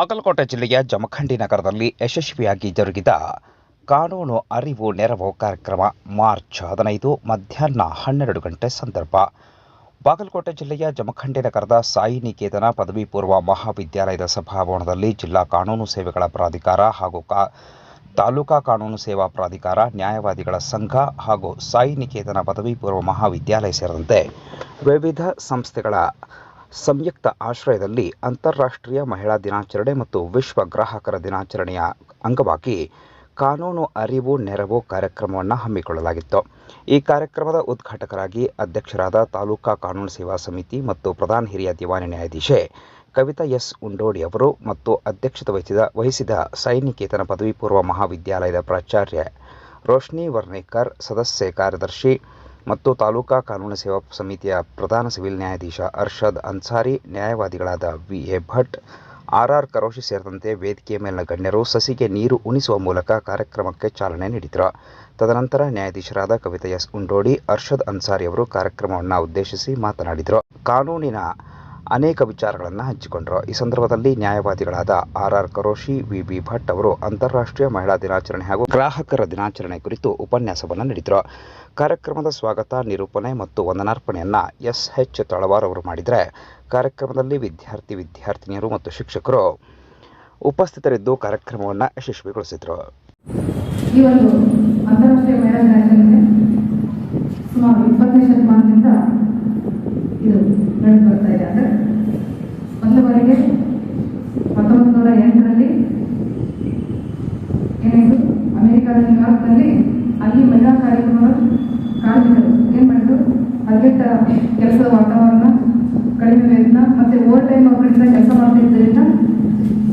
ಬಾಗಲಕೋಟೆ ಜಿಲ್ಲೆಯ ಜಮಖಂಡಿ ನಗರದಲ್ಲಿ ಯಶಸ್ವಿಯಾಗಿ ಜರುಗಿದ ಕಾನೂನು ಅರಿವು ನೆರವು ಕಾರ್ಯಕ್ರಮ ಮಾರ್ಚ್ ಹದಿನೈದು ಮಧ್ಯಾಹ್ನ ಹನ್ನೆರಡು ಗಂಟೆ ಸಂದರ್ಭ. ಬಾಗಲಕೋಟೆ ಜಿಲ್ಲೆಯ ಜಮಖಂಡಿ ನಗರದ ಸಾಯಿ ನಿಕೇತನ ಪದವಿ ಪೂರ್ವ ಮಹಾವಿದ್ಯಾಲಯದ ಸಭಾಭವನದಲ್ಲಿ ಜಿಲ್ಲಾ ಕಾನೂನು ಸೇವೆಗಳ ಪ್ರಾಧಿಕಾರ ಹಾಗೂ ಕಾ ತಾಲೂಕಾ ಕಾನೂನು ಸೇವಾ ಪ್ರಾಧಿಕಾರ, ನ್ಯಾಯವಾದಿಗಳ ಸಂಘ ಹಾಗೂ ಸಾಯಿ ನಿಕೇತನ ಪದವಿ ಪೂರ್ವ ಮಹಾವಿದ್ಯಾಲಯ ಸೇರಿದಂತೆ ವಿವಿಧ ಸಂಸ್ಥೆಗಳ ಸಂಯುಕ್ತ ಆಶ್ರಯದಲ್ಲಿ ಅಂತಾರಾಷ್ಟ್ರೀಯ ಮಹಿಳಾ ದಿನಾಚರಣೆ ಮತ್ತು ವಿಶ್ವ ಗ್ರಾಹಕರ ದಿನಾಚರಣೆಯ ಅಂಗವಾಗಿ ಕಾನೂನು ಅರಿವು ನೆರವು ಕಾರ್ಯಕ್ರಮವನ್ನು ಹಮ್ಮಿಕೊಳ್ಳಲಾಗಿತ್ತು. ಈ ಕಾರ್ಯಕ್ರಮದ ಉದ್ಘಾಟಕರಾಗಿ ಅಧ್ಯಕ್ಷರಾದ ತಾಲೂಕಾ ಕಾನೂನು ಸೇವಾ ಸಮಿತಿ ಮತ್ತು ಪ್ರಧಾನ ಹಿರಿಯ ದಿವಾನಿ ನ್ಯಾಯಾಧೀಶೆ ಕವಿತಾ ಎಸ್ ಉಂಡೋಡಿ ಅವರು ಮತ್ತು ಅಧ್ಯಕ್ಷತೆ ವಹಿಸಿದ ವಹಿಸಿದ ಸೈನಿಕೇತನ ಪದವಿ ಪೂರ್ವ ಮಹಾವಿದ್ಯಾಲಯದ ಪ್ರಾಚಾರ್ಯ ರೋಶ್ನಿ ವರ್ಣೇಕರ್ ಸದಸ್ಯ ಕಾರ್ಯದರ್ಶಿ ಮತ್ತು ತಾಲೂಕಾ ಕಾನೂನು ಸೇವಾ ಸಮಿತಿಯ ಪ್ರಧಾನ ಸಿವಿಲ್ ನ್ಯಾಯಾಧೀಶ Arshad Ansari, ನ್ಯಾಯವಾದಿಗಳಾದ V. A. Bhat, R. R. Karoshi ಸೇರಿದಂತೆ ವೇದಿಕೆಯ ಮೇಲಿನ ಗಣ್ಯರು ಸಸಿಗೆ ನೀರು ಉಣಿಸುವ ಮೂಲಕ ಕಾರ್ಯಕ್ರಮಕ್ಕೆ ಚಾಲನೆ ನೀಡಿದರು ತದನಂತರ ನ್ಯಾಯಾಧೀಶರಾದ ಕವಿತಾ ಎಸ್ ಉಂಡೋಡಿ, ಅರ್ಷದ್ ಅನ್ಸಾರಿ ಅವರು ಕಾರ್ಯಕ್ರಮವನ್ನು ಉದ್ದೇಶಿಸಿ ಮಾತನಾಡಿದರು. ಕಾನೂನಿನ ಅನೇಕ ವಿಚಾರಗಳನ್ನು ಹಂಚಿಕೊಂಡರು. ಈ ಸಂದರ್ಭದಲ್ಲಿ ನ್ಯಾಯವಾದಿಗಳಾದ R R Karoshi V B Bhat ಅವರು ಅಂತಾರಾಷ್ಟ್ರೀಯ ಮಹಿಳಾ ದಿನಾಚರಣೆ ಹಾಗೂ ಗ್ರಾಹಕರ ದಿನಾಚರಣೆ ಕುರಿತು ಉಪನ್ಯಾಸವನ್ನು ನೀಡಿದರು. ಕಾರ್ಯಕ್ರಮದ ಸ್ವಾಗತ, ನಿರೂಪಣೆ ಮತ್ತು ವಂದನಾರ್ಪಣೆಯನ್ನು ಎಸ್ ಎಚ್ ತಳವಾರ್ ಅವರು ಮಾಡಿದರೆ ಕಾರ್ಯಕ್ರಮದಲ್ಲಿ ವಿದ್ಯಾರ್ಥಿ, ವಿದ್ಯಾರ್ಥಿನಿಯರು ಮತ್ತು ಶಿಕ್ಷಕರು ಉಪಸ್ಥಿತರಿದ್ದು ಕಾರ್ಯಕ್ರಮವನ್ನು ಯಶಸ್ವಿಗೊಳಿಸಿದರು ಈ ಒಂದು ಅಂತಾರಾಷ್ಟ್ರೀಯ ಮಹಿಳಾ ದಿನಾಚರಣೆ ಸುಮಾರು ಇಪ್ಪತ್ತನೇ ಶತಮಾನದಿಂದ ಇದು ನಡೆದು ಬರ್ತಾ ಇದೆ ಅಂದರೆ ಮೊದಲ ಬಾರಿಗೆ ಹತ್ತೊಂಬತ್ತು ನೂರ ಎಂಟರಲ್ಲಿ ಏನಾಯಿತು ಅಮೆರಿಕದ ನ್ಯೂಯಾರ್ಕ್ನಲ್ಲಿ ಅಲ್ಲಿ ಮಹಿಳಾ ಕಾರ್ಯಕ್ರಮಗಳು ಕಾರ್ಮಿಕರು ಏನು ಮಾಡಿದ್ರು ಹದಗೆಟ್ಟ ಕೆಲಸದ ವಾತಾವರಣ ಕಡಿಮೆ ವೇತನ ಮತ್ತು ಓವರ್ ಟೈಮ್ ಅವರಿಂದ ಕೆಲಸ ಮಾಡ್ತಿದ್ದರಿಂದ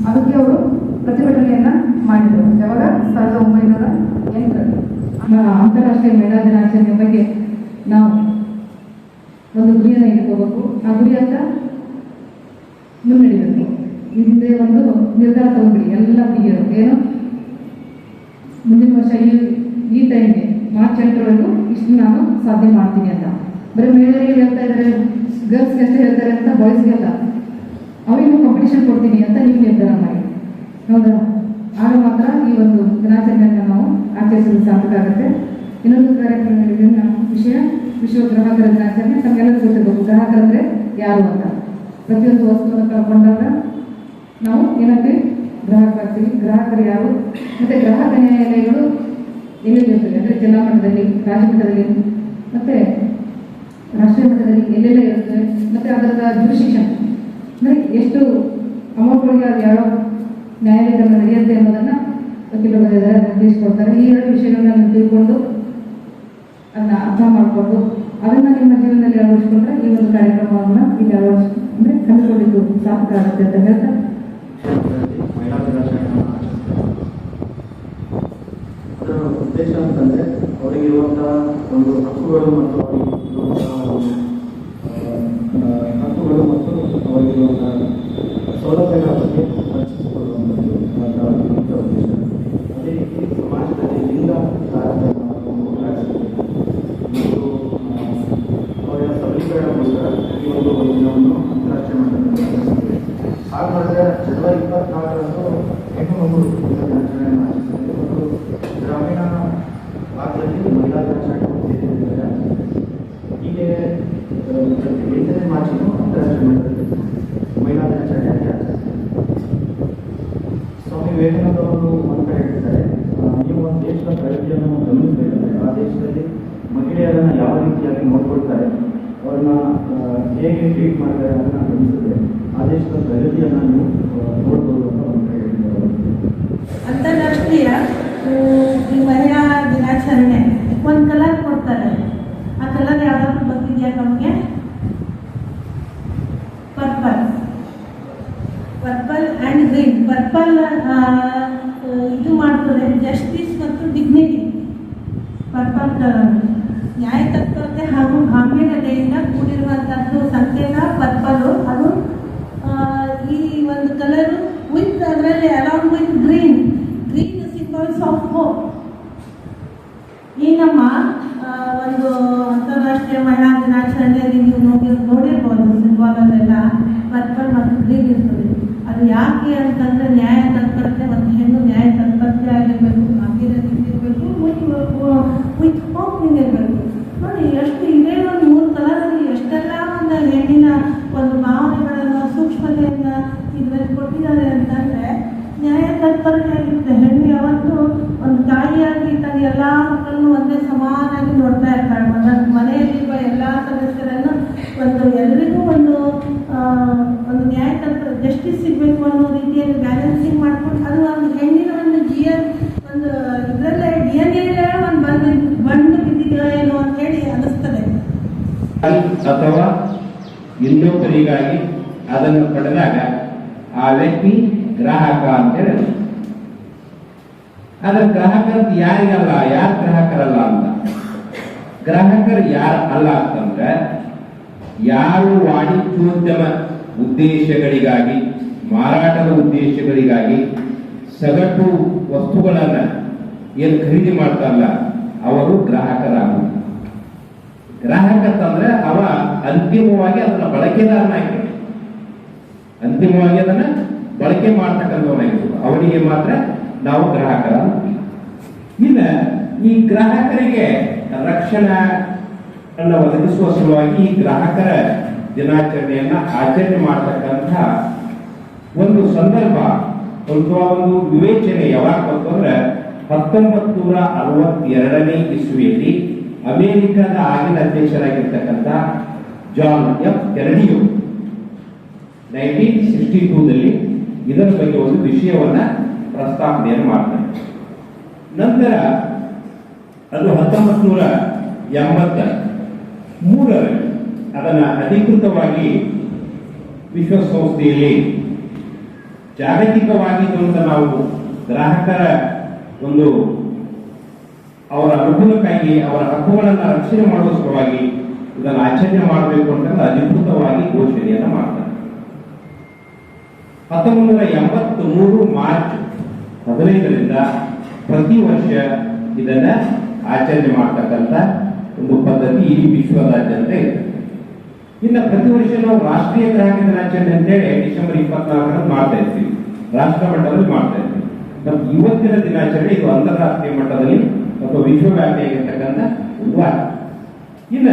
ಅದಕ್ಕೆ ಅವರು ಪ್ರತಿಭಟನೆಯನ್ನ ಮಾಡಿದರು. ಯಾವಾಗ? ಸಾವಿರದ ಒಂಬೈನೂರ ಎಂಟರಲ್ಲಿ. ಅಂತಾರಾಷ್ಟ್ರೀಯ ಮಹಿಳಾ ದಿನಾಚರಣೆ ಬಗ್ಗೆ ನಾವು ಒಂದು ಗುರಿಯನ್ನು ಇಟ್ಕೋಬೇಕು ಆ ಗುರಿಯತ್ತ ಮುನ್ನಡೆಯಬೇಕು ಹಿಂದೆ ಒಂದು ನಿರ್ಧಾರ ತಗೊಂಡ್ಬಿಡಿ. ಎಲ್ಲ ಹುಡುಗಿಯರು ಏನು? ಮುಂದಿನ ವರ್ಷ ಈ ಈ ಟೈಮ್ಗೆ ಮಾರ್ಚ್ ಎಂಟರವರೆಗೂ ಇಷ್ಟು ನಾನು ಸಾಧ್ಯ ಮಾಡ್ತೀನಿ ಅಂತ. ಬರೀ ಮಹಿಳೆಯರಿಗೆ ಹೇಳ್ತಾ ಇದ್ದಾರೆ ಗರ್ಲ್ಸ್ಗೆ ಅಷ್ಟೇ ಹೇಳ್ತಾರೆ ಅಂತ ಬಾಯ್ಸ್ಗೆ ಅಲ್ಲ. ಅವರಿಗೂ ಕಾಂಪಿಟೇಷನ್ ಕೊಡ್ತೀನಿ ಅಂತ ನೀವು ನಿರ್ಧಾರ ಮಾಡಿ ಹೌದಾ? ಆಗ ಮಾತ್ರ ಈ ಒಂದು ದಿನಾಚರಣೆಯನ್ನು ನಾವು ಆಚರಿಸಲು ಸಾಧ್ಯ ಆಗುತ್ತೆ. ಇನ್ನೊಂದು ಕಾರ್ಯಕ್ರಮ ನಮ್ಮ ವಿಷಯ ವಿಶ್ವ ಗ್ರಾಹಕರ ದಿನಾಚರಣೆ ತಮಗೆಲ್ಲರೂ ಗೊತ್ತಿರಬೇಕು ಗ್ರಾಹಕರಂದ್ರೆ ಯಾರು ಅಂತ. ಪ್ರತಿಯೊಂದು ವಸ್ತುವನ್ನು ಕಳ್ಕೊಂಡಾಗ ನಾವು ಏನಂತೆ ಗ್ರಾಹಕರಾಗ್ತೀವಿ ಗ್ರಾಹಕರು ಯಾರು? ಮತ್ತು ಗ್ರಾಹಕ ನ್ಯಾಯಾಲಯಗಳು ಎಲ್ಲಿರ್ತದೆ ಅಂದರೆ ಜಿಲ್ಲಾ ಮಟ್ಟದಲ್ಲಿ ರಾಜ್ಯ ಮತ್ತೆ ರಾಷ್ಟ್ರೀಯ ಮಟ್ಟದಲ್ಲಿ ಎಲ್ಲೆಲ್ಲ ಇರುತ್ತೆ. ಮತ್ತೆ ಅದರ ಜುರಿಶಿಕ್ಷನ್ ಅಂದರೆ ಎಷ್ಟು ಅಮೌಂಟ್ಗಳಿಗೆ ಅದು ಯಾವ ನ್ಯಾಯಾಲಯದಲ್ಲಿ ನಡೆಯುತ್ತೆ ಅನ್ನೋದನ್ನ ವಕೀಲರು ಬರೆದಿದ್ದಾರೆ ನಿರ್ದೇಶಿಸ್ಕೊಡ್ತಾರೆ ಈ ಎರಡು ವಿಷಯಗಳನ್ನ ತಿಳ್ಕೊಂಡು ಅದನ್ನ ಅರ್ಥ ಮಾಡಿಕೊಂಡು ಅದನ್ನ ನಿಮ್ಮ ಜೀವನದಲ್ಲಿ ಅಳವಡಿಸ್ಕೊಂಡ್ರೆ ಈ ಒಂದು ಕಾರ್ಯಕ್ರಮವನ್ನು ಇಲ್ಲಿ ಅಳವಡಿಸ್ ಅಂದರೆ ಕಂಡುಕೊಂಡಿದ್ದು ಸಾರ್ಥಕ ಆಗುತ್ತೆ ಅಂತ ಹೇಳ್ತಾ. ಮಹಿಳಾ ದಿನಾಚರಣೆಯನ್ನು ಆಚರಿಸ್ತಾರೆ. ಅದರ ಉದ್ದೇಶ ಅಂತಂದರೆ ಅವರಿಗಿರುವಂತಹ ಒಂದು ಹಕ್ಕುಗಳು ಮತ್ತು ಅವರಿಗಿರುವಂತಹ ಒಂದು, ಆ, ಆ, ಹಕ್ಕುಗಳು ಮತ್ತು ಅವರಿಗಿರುವಂತಹ ಸೌಲಭ್ಯಗಳ ಬಗ್ಗೆ ಚರ್ಚಿಸಿಕೊಳ್ಳುವಂಥದ್ದು ಅದರ ಮುಖ್ಯ ಉದ್ದೇಶ ಅದೇ ರೀತಿ ಸಮಾಜದಲ್ಲಿ ಲಿಂಗ ತಾರತಮ್ಯವನ್ನು ಹೋಗಲಾಡಿಸಬೇಕು ಮತ್ತು ಆ, ಅವರ ಸಬಲೀಕರಣಗೋಸ್ಕರ ಈ ಒಂದು ದಿನವನ್ನು ಅಂತಾರಾಷ್ಟ್ರೀಯ ಮಟ್ಟದಲ್ಲಿ ಆಚರಿಸುತ್ತೇವೆ ಹಾಗೆ ಮಾಡಿದ್ರೆ ಜನವರಿ ಇಪ್ಪತ್ನಾಲ್ಕರಂದು ಹೆಣ್ಣು ಮಗು ದಿನಾಚರಣೆಯನ್ನು ಆಚರಿಸುತ್ತೇವೆ ಮತ್ತು ಗ್ರಾಮೀಣ ಭಾಗದಲ್ಲಿ ಮಹಿಳಾ ದಿನಾಚರಣೆ ಸೇರಿದ್ದಾರೆ ಹೀಗೆ ಆ, ಪ್ರತಿ ಎಂಟನೇ ಮಾರ್ಚನ್ನು ಅಂತಾರಾಷ್ಟ್ರೀಯ ಮಟ್ಟದಲ್ಲಿ ಮಹಿಳಾ ದಿನಾಚರಣೆಯಾಗಿ ಆಚರಿಸ್ತಾರೆ ಸ್ವಾಮಿ ವಿವೇಕಾನಂದ ಅವರು ಒಂದು ಕಡೆ ಹೇಳ್ತಾರೆ ಆ, ನೀವು ಒಂದು ದೇಶದ ಪ್ರಗತಿಯನ್ನು ಗಮನಿಸಬೇಕಾದ್ರೆ ಆ ದೇಶದಲ್ಲಿ ಮಹಿಳೆಯರನ್ನು ಯಾವ ನೋಡ್ಕೊಳ್ತಾರೆ ಅವ್ರನ್ನ ಹೇಗೆ ಟ್ರೀಟ್ ಮಾಡ್ತಾರೆ ಅಂತ ನಾನು ಆ ಆದಷ್ಟು ಪ್ರಗತಿಯನ್ನು ಆ, ನೋಡ್ಬೋದು ಅಂತ ಒಂದು. ಅಂತಾರಾಷ್ಟ್ರೀಯ ಈ ಮಹಿಳಾ ದಿನಾಚರಣೆ ಒಂದು ಕಲರ್ ಕೊಡ್ತಾರೆ. ಆ ಕಲರ್ ಯಾವ್ದಾದ್ರು ಬಂದಿದೆಯಾ ನಮಗೆ purple. Purple and green. Purple ಇದು ಮಾಡ್ತಾರೆ ಜಸ್ಟಿಸ್ ಮತ್ತು ಡಿಗ್ನಿಟಿ ಪರ್ಪಲ್ ಕಲರ್. ನ್ಯಾಯ ತತ್ವತೆ ಹಾಗೂ ಗಾಂಭೀರ್ಯತೆಯಿಂದ ಕೂಡಿರುವಂಥದ್ದು ಸಂಕೇತ, ಪರ್ಪಲು. ಅದು ಈ ಒಂದು ಕಲರ್ ವಿತ್ ಅದರಲ್ಲಿ along with green green symbols of hope ಈ ನಮ್ಮ ಒಂದು ಅಂತಾರಾಷ್ಟ್ರೀಯ ಮಹಿಳಾ ದಿನಾಚರಣೆಯಲ್ಲಿ ನೀವು ನೋಡಿ, ನೋಡಿರ್ಬೋದು ಸಿಂಬಾಲಲ್ಲೆಲ್ಲ ಪರ್ಪಲ್ ಮತ್ತು ಗ್ರೀನ್ ಇರ್ತದೆ. ಅದು ಯಾಕೆ ಅಂತಂದ್ರೆ ನ್ಯಾಯ ತತ್ಪರತೆ ಮತ್ತು ಹೆಣ್ಣು ನ್ಯಾಯ ತತ್ಪರತೆ ಆಗಿರಬೇಕು ಆಗಿರಬೇಕು ವಿತ್ ಹೋಪ್ನಿಂಗ್ ಇರಬೇಕು ನೋಡಿ ಎಷ್ಟು ಇದೇ ಒಂದು ಮೂರು ಕಲರಲ್ಲಿ ಎಷ್ಟೆಲ್ಲ ಒಂದು ಹೆಣ್ಣಿನ ಒಂದು ಭಾವನೆಗಳನ್ನು ಸೂಕ್ಷ್ಮತೆಯನ್ನು ಇದರಲ್ಲಿ ಕೊಟ್ಟಿದ್ದಾರೆ ಅಂತಂದರೆ ನ್ಯಾಯ ತತ್ಪರತೆ ಆಗಿರುತ್ತೆ ಹೆಣ್ಣು ಯಾವತ್ತೂ ಒಂದು ತಾಯಿಯಾಗಿ ತನ್ನ ಎಲ್ಲ ಮಕ್ಕಳನ್ನು ಒಂದೇ ಸಮಾನಾಗಿ ನೋಡ್ತಾ ಇರ್ತಾಳೆ ಮನ ಮನೆಯಲ್ಲಿರುವ ಎಲ್ಲ ಸದಸ್ಯರನ್ನು ಒಂದು ಎಲ್ರಿಗೂ ಒಂದು ಒಂದು ನ್ಯಾಯ ಜಸ್ಟಿಸ್ ಸಿಗಬೇಕು ಅನ್ನೋ ರೀತಿಯಲ್ಲಿ ಬ್ಯಾಲೆನ್ಸಿಂಗ್ ಮಾಡ್ಕೊಂಡು ಅದು ಒಂದು ಹೆಣ್ಣಿನ ಒಂದು ಜಿ ಎನ್ ಒಂದು ಇದರಲ್ಲೇ ಡಿ ಎನ್ ಎಲ್ಲ ಒಂದು ಬಂದು ಬಂದು ಬಿದ್ದಿದೆಯೋ ಏನೋ ಅಂತ ಹೇಳಿ ಅನಿಸ್ತದೆ ಅಥವಾ ಇನ್ನೊಬ್ಬರಿಗಾಗಿ ಅದನ್ನು ಪಡೆದಾಗ, ಆ ವ್ಯಕ್ತಿ ಗ್ರಾಹಕ ಅಂತೇಳಿ ಅರ್ಥ. ಆದ್ರೆ ಗ್ರಾಹಕರು ಯಾರಿಗಲ್ಲ, ಯಾರು ಗ್ರಾಹಕರಲ್ಲ ಅಂತ ಗ್ರಾಹಕರು ಯಾರು ಅಲ್ಲ ಅಂತಂದ್ರೆ ಯಾರು ವಾಣಿಜ್ಯೋದ್ಯಮ ಉದ್ದೇಶಗಳಿಗಾಗಿ, ಮಾರಾಟದ ಉದ್ದೇಶಗಳಿಗಾಗಿ ಸಗಟು ವಸ್ತುಗಳನ್ನು ಏನು ಖರೀದಿ ಮಾಡ್ತಾರಲ್ಲ, ಅವರು ಗ್ರಾಹಕರಾಗುವುದು. ಗ್ರಾಹಕ ಅಂತಂದ್ರೆ ಅವ ಅಂತಿಮವಾಗಿ ಅದನ್ನ ಬಳಕೆದಾರನಾಗಿ ಅಂತಿಮವಾಗಿ ಅದನ್ನ ಬಳಕೆ ಮಾಡ್ತಕ್ಕಂಥವನಾಗಿರ್ಬೋದು ಅವನಿಗೆ ಮಾತ್ರ ನಾವು ಗ್ರಾಹಕರ ಇಲ್ಲ ಇನ್ನ ಈ ಗ್ರಾಹಕರಿಗೆ ರಕ್ಷಣಾ ಒದಗಿಸುವ ಸಲುವಾಗಿ ಗ್ರಾಹಕರ ದಿನಾಚರಣೆಯನ್ನ ಆಚರಣೆ ಮಾಡತಕ್ಕಂತ ಒಂದು ಸಂದರ್ಭ ಅಥವಾ ಒಂದು ವಿವೇಚನೆ ಯಾವಾಗ ಬಂತು ಅಂದ್ರೆ ನೂರ ಅರವತ್ತೆರಡನೇ ಇಸ್ವಿಯಲ್ಲಿ ಅಮೆರಿಕದ ಆಗಿನ ಅಧ್ಯಕ್ಷರಾಗಿರ್ತಕ್ಕಂಥ John F Kennedy nineteen sixty ಟೂದಲ್ಲಿ ಇದರ ಬಗ್ಗೆ ಒಂದು ವಿಷಯವನ್ನ ಪ್ರಸ್ತಾಪನೆಯನ್ನು ಮಾಡ್ತಾರೆ. ನಂತರ ಅದು ಹತ್ತೊಂಬತ್ತು ನೂರ ಎಂಬತ್ತ ಮೂರರಲ್ಲಿ ಅದನ್ನ ಅಧಿಕೃತವಾಗಿ ವಿಶ್ವಸಂಸ್ಥೆಯಲ್ಲಿ ಜಾಗತಿಕವಾಗಿ ಅಂತ ನಾವು ಗ್ರಾಹಕರ ಒಂದು ಅವರ ಅನುಕೂಲಕ್ಕಾಗಿ ಅವರ ಹಕ್ಕುಗಳನ್ನು ರಕ್ಷಣೆ ಮಾಡುವ ಸಲುವಾಗಿ ಇದನ್ನು ಆಚರಣೆ ಮಾಡಬೇಕು ಅಂತ ಅಧಿಕೃತವಾಗಿ ಘೋಷಣೆಯನ್ನು ಮಾಡ್ತಾರೆ. ಹತ್ತೊಂಬತ್ತು ನೂರ ಎಂಬತ್ತ್ ಮೂರು ಮಾರ್ಚ್ ಹದಿನೈದರಿಂದ ಪ್ರತಿ ವರ್ಷ ಇದನ್ನ ಆಚರಣೆ ಮಾಡ್ತಕ್ಕಂಥ ಒಂದು ಪದ್ಧತಿ ಇಡೀ ವಿಶ್ವದಾದ್ಯಂತ ಇದೆ. ಇನ್ನು ಪ್ರತಿ ವರ್ಷ ನಾವು ರಾಷ್ಟ್ರೀಯ ಗ್ರಾಹಕ ದಿನಾಚರಣೆ ಅಂತೇಳಿ ಡಿಸೆಂಬರ್ ಇಪ್ಪತ್ನಾಲ್ಕರಂದು ಮಾಡ್ತಾ ಇರ್ತೀವಿ. ರಾಷ್ಟ್ರ ಮಟ್ಟದಲ್ಲಿ ಮಾಡ್ತಾ ಇರ್ತೀವಿ. ಇವತ್ತಿನ ದಿನಾಚರಣೆ ಇದು ಅಂತಾರಾಷ್ಟ್ರೀಯ ಮಟ್ಟದಲ್ಲಿ ಅಥವಾ ವಿಶ್ವವ್ಯಾಪಿಯಾಗಿರ್ತಕ್ಕಂಥ ವಾರ ಇನ್ನ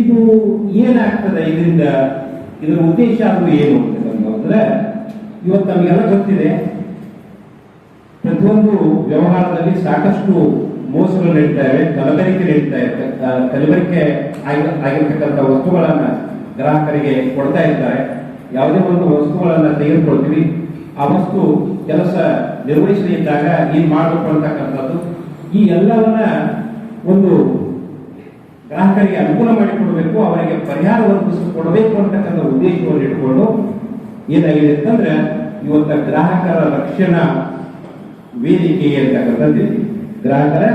ಇದು ಏನಾಗ್ತದೆ ಇದರಿಂದ, ಇದರ ಉದ್ದೇಶ ಅದು ಏನು ಅಂತಂದ್ರೆ ಇವತ್ತು ನಮಗೆಲ್ಲ ಗೊತ್ತಿದೆ. ಪ್ರತಿಯೊಂದು ವ್ಯವಹಾರದಲ್ಲಿ ಸಾಕಷ್ಟು ಮೋಸಗಳು ನಡೀತಾ ಇವೆ ಕಲಬೆರಕೆ ನಡೀತಾ ಇರ್ತಾರೆ ಕಲಬೆರಕೆ ಆಗಿ- ಆಗಿರ್ತಕ್ಕಂಥ ವಸ್ತುಗಳನ್ನ ಗ್ರಾಹಕರಿಗೆ ಕೊಡ್ತಾ ಇರ್ತಾರೆ ಯಾವುದೇ ಒಂದು ವಸ್ತುಗಳನ್ನ ತೆಗೆದುಕೊಳ್ತೀವಿ ಆ ವಸ್ತು ಕೆಲಸ ನಿರ್ವಹಿಸದೆ ಇದ್ದಾಗ ಏನ್ ಮಾಡಬೇಕು ಅಂತಕ್ಕಂಥದ್ದು, ಈ ಎಲ್ಲವನ್ನ ಒಂದು ಗ್ರಾಹಕರಿಗೆ ಅನುಕೂಲ ಮಾಡಿಕೊಡಬೇಕು, ಅವರಿಗೆ ಪರಿಹಾರ ಒದಗಿಸಿ ಕೊಡಬೇಕು ಅಂತಕ್ಕಂಥ ಉದ್ದೇಶವನ್ನು ಇಟ್ಕೊಂಡು ಏನಾಗಿದೆ ಅಂತಂದ್ರೆ, ಇವತ್ತ ಗ್ರಾಹಕರ ರಕ್ಷಣಾ ವೇದಿಕೆ ಅಂತಕ್ಕಂಥದ್ದು. ಗ್ರಾಹಕರ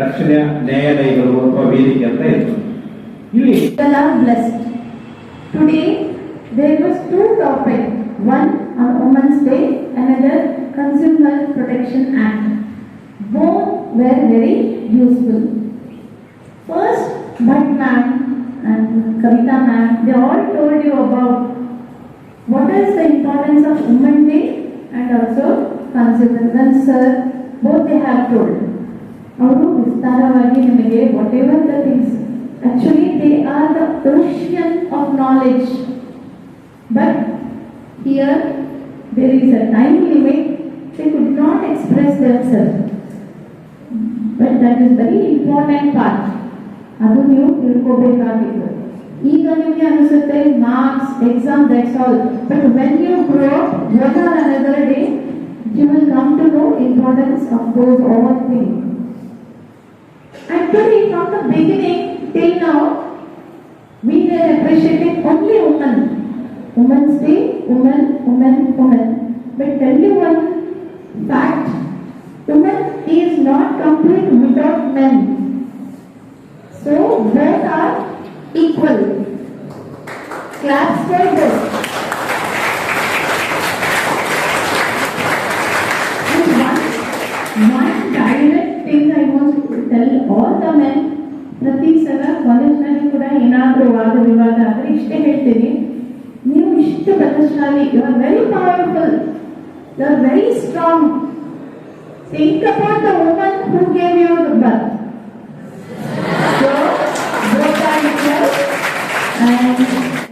ರಕ್ಷಣಾ ನ್ಯಾಯಾಲಯಗಳು ಅಥವಾ ವೇದಿಕೆ ಅಂತ ಇರ್ತದೆ ಇಲ್ಲಿ people are blessed. Today, there was two topics, one on Women's Day, another Consumer Protection Act. Both were very useful. First, Bhatt ma'am and Kavita ma'am, they all told you about what is the importance of Women's Day and also Consumer. Then sir, both they have told. ಅವರು ವಿಸ್ತಾರವಾಗಿ ನಿಮಗೆ whatever the things actually they are the ocean of knowledge but here there is a time limit they could not express their self but that is very important part ಅದು ನೀವು ತಿಳ್ಕೋಬೇಕಾಗಿತ್ತು ಈಗ ನಿಮಗೆ ಅನಿಸುತ್ತೆ marks exam that's all but when you grow one or another day you will come to know importance of those all things Actually, from the beginning till now, we were appreciating only women. Women's Day, women, women, women. But tell you one fact, women is not complete without men. So both are equal. Claps for both. ವಾದ ವಿವಾದ ಆದರೆ ಇಷ್ಟೇ ಹೇಳ್ತೀನಿ ನೀವು ಇಷ್ಟು Adhishali, you are very powerful. You are very strong. Think about the woman who gave you the birth.